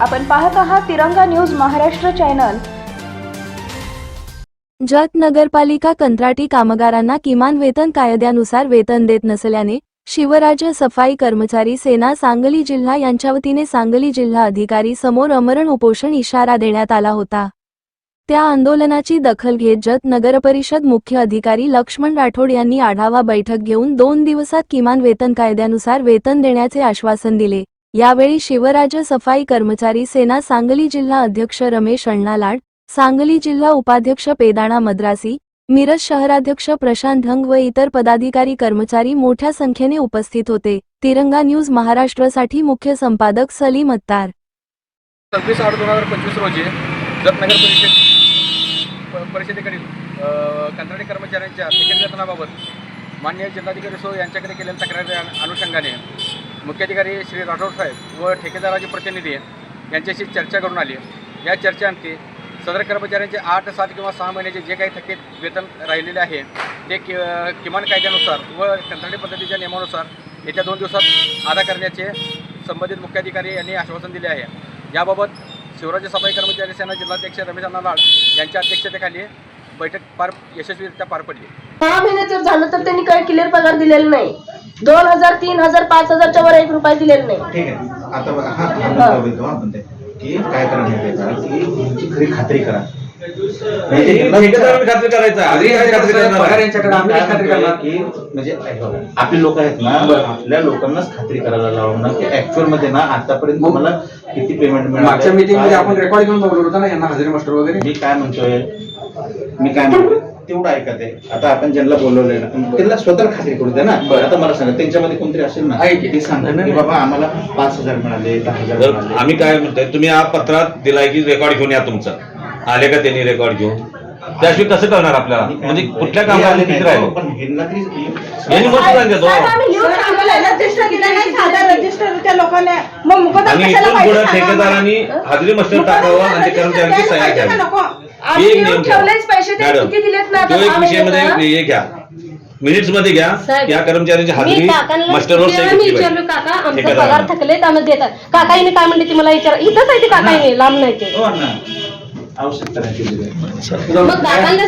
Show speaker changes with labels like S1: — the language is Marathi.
S1: आपण पाहत आहात तिरंगा न्यूज महाराष्ट्र चॅनल.
S2: जत नगरपालिका कंत्राटी कामगारांना किमान वेतन कायद्यानुसार वेतन देत नसल्याने शिवराज्य सफाई कर्मचारी सेना सांगली जिल्हा यांच्या वतीने सांगली जिल्हा अधिकारी समोर अमरण उपोषण इशारा देण्यात आला होता. त्या आंदोलनाची दखल घेत जत नगरपरिषद मुख्य अधिकारी लक्ष्मण राठोड यांनी आढावा बैठक घेऊन दोन दिवसात किमान वेतन कायद्यानुसार वेतन देण्याचे आश्वासन दिले. यावेळी शिवराज्य सफाई कर्मचारी सेना सांगली जिल्हा अध्यक्ष रमेश अण्णालाड सांगली जिल्हा उपाध्यक्ष पेदाणा मद्रासी मिरज शहराध्यक्ष प्रशांत ढंग व इतर पदाधिकारी कर्मचारी मोठ्या संख्येने उपस्थित होते. तिरंगा न्यूज महाराष्ट्रासाठी मुख्य संपादक सलीम अत्तार.
S3: सव्वीस आठ दोन हजार पंचवीस रोजी जत नगर परिषद परिषदेकडील कंत्राटी कर्मचाऱ्यांच्या वेतनाबाबत मान्य जिल्हाधिकारी सो यांच्याकडे केलेल्या तक्रारी अनुषंगाने मुख्याधिकारी श्री राठोड साहेब व ठेकेदाराचे प्रतिनिधी यांच्याशी चर्चा करून आली. या चर्चेअंती सदर कर्मचाऱ्यांचे आठ सात किंवा सहा महिन्याचे जे काही थकीत वेतन राहिलेले आहे ते कि किमान कायद्यानुसार व कंत्राटी पद्धतीच्या नियमानुसार येत्या दोन दिवसात अदा करण्याचे संबंधित मुख्याधिकारी यांनी आश्वासन दिले आहे. याबाबत शिवराज्य सफाई कर्मचारी सेना जिल्हाध्यक्ष रमेश अण्णा लाड यांच्या अध्यक्षतेखाली बैठक पार यशस्वीरित्या पार पडली.
S4: सहा महिने जर झालं तर त्यांनी काही क्लिअर पगार दिलेला नाही. दोन हजार तीन हजार पाच हजारच्या वर एक रुपये दिलेला नाही.
S5: ठीक आहे. आता बघा हा हा मुद्दा बोलतो आपण ते की काय करा माहिती आहे का? की ह्यांची खरी खात्री करा. म्हणजे ह्यांना-
S6: ठेकेदाराने खात्री करायचं. आधी काय खात्री करणार
S3: पगार
S6: आहे?
S3: यांच्याकडे आम्ही
S5: काय
S3: काय खात्री
S5: म्हणतोय
S3: करणार
S5: की म्हणजे ऐका बघा, आपले लोक आहेत ना आपल्या लोकांनाच खात्री करायला लावून ना की ऍक्च्युअलमध्ये ना आतापर्यंत तुम्हाला किती पेमेंट
S3: मागच्या
S5: मीटिंगमध्ये
S3: आपण रेकॉर्ड घेऊन बोललो होतो ना यांना हजेरी मास्टर वगैरे
S5: मी काय म्हणतोय? मी काय म्हणतोय? तेवढं ऐका ते आता आपण ज्यांना बोलवलंय ना त्यांना स्वतःला खात्री करू दे ना. आता मला सांगा त्यांच्यामध्ये कोणतरी असेल ना
S3: आहे?
S5: ते सांगा की बाबा आम्हाला पाच हजार मिळाले दहा हजार मिळाले.
S6: आम्ही काय म्हणतोय तुम्ही हा पत्रात दिलाय की रेकॉर्ड घेऊन या तुमचं. आले का त्यांनी रेकॉर्ड घेऊन? त्याशिवाय कसं करणार आपल्याला? म्हणजे कुठल्या
S5: हे
S6: कामाला
S5: आले
S6: किती
S5: नाही,
S6: राहिले?
S5: पण ह्यांना तरी
S6: यांनी मस्त सांगितलं
S4: साहेब,
S6: हो.
S4: आम्ही लिहून आम्हाला रजिस्टर दिलं नाही मग मुकदम
S6: आणि
S4: कशाला
S6: इथून
S4: पाहिजे
S6: पुढे
S4: सांगा
S6: ठेकेदारांनी? हाजरी मस्टर
S4: मुकदम
S6: टाकावं आणि ते कर्मचाऱ्यांची
S4: द्यायला
S6: सह्या
S4: पाहिजे
S6: घ्यावी
S4: का नको? आम्ही
S6: एक
S4: लिहून
S6: नियम
S4: ठेवलेच पैसे ते
S6: मॅडम
S4: किती दिलेत ना
S6: तो
S4: आता
S6: एक
S4: सहा
S6: विषयमध्ये
S4: महिन्याचा?
S6: हे घ्या मिनिट्समध्ये घ्या
S7: साहेब,
S6: या कर्मचाऱ्यांची
S7: मी
S6: हाजरी
S7: काकांना
S6: मास्टरवर
S7: किती
S6: सही
S7: वेळा मी
S6: घेतली
S7: विचारलो. काका आमचा. पगार थकले आम्ही देतात काकाईने काय म्हणते ती मला विचार इथंच आहे ते काकाईने लांब नाही ते
S5: हो ना आवश्यकता नाही केली
S7: मग काकांना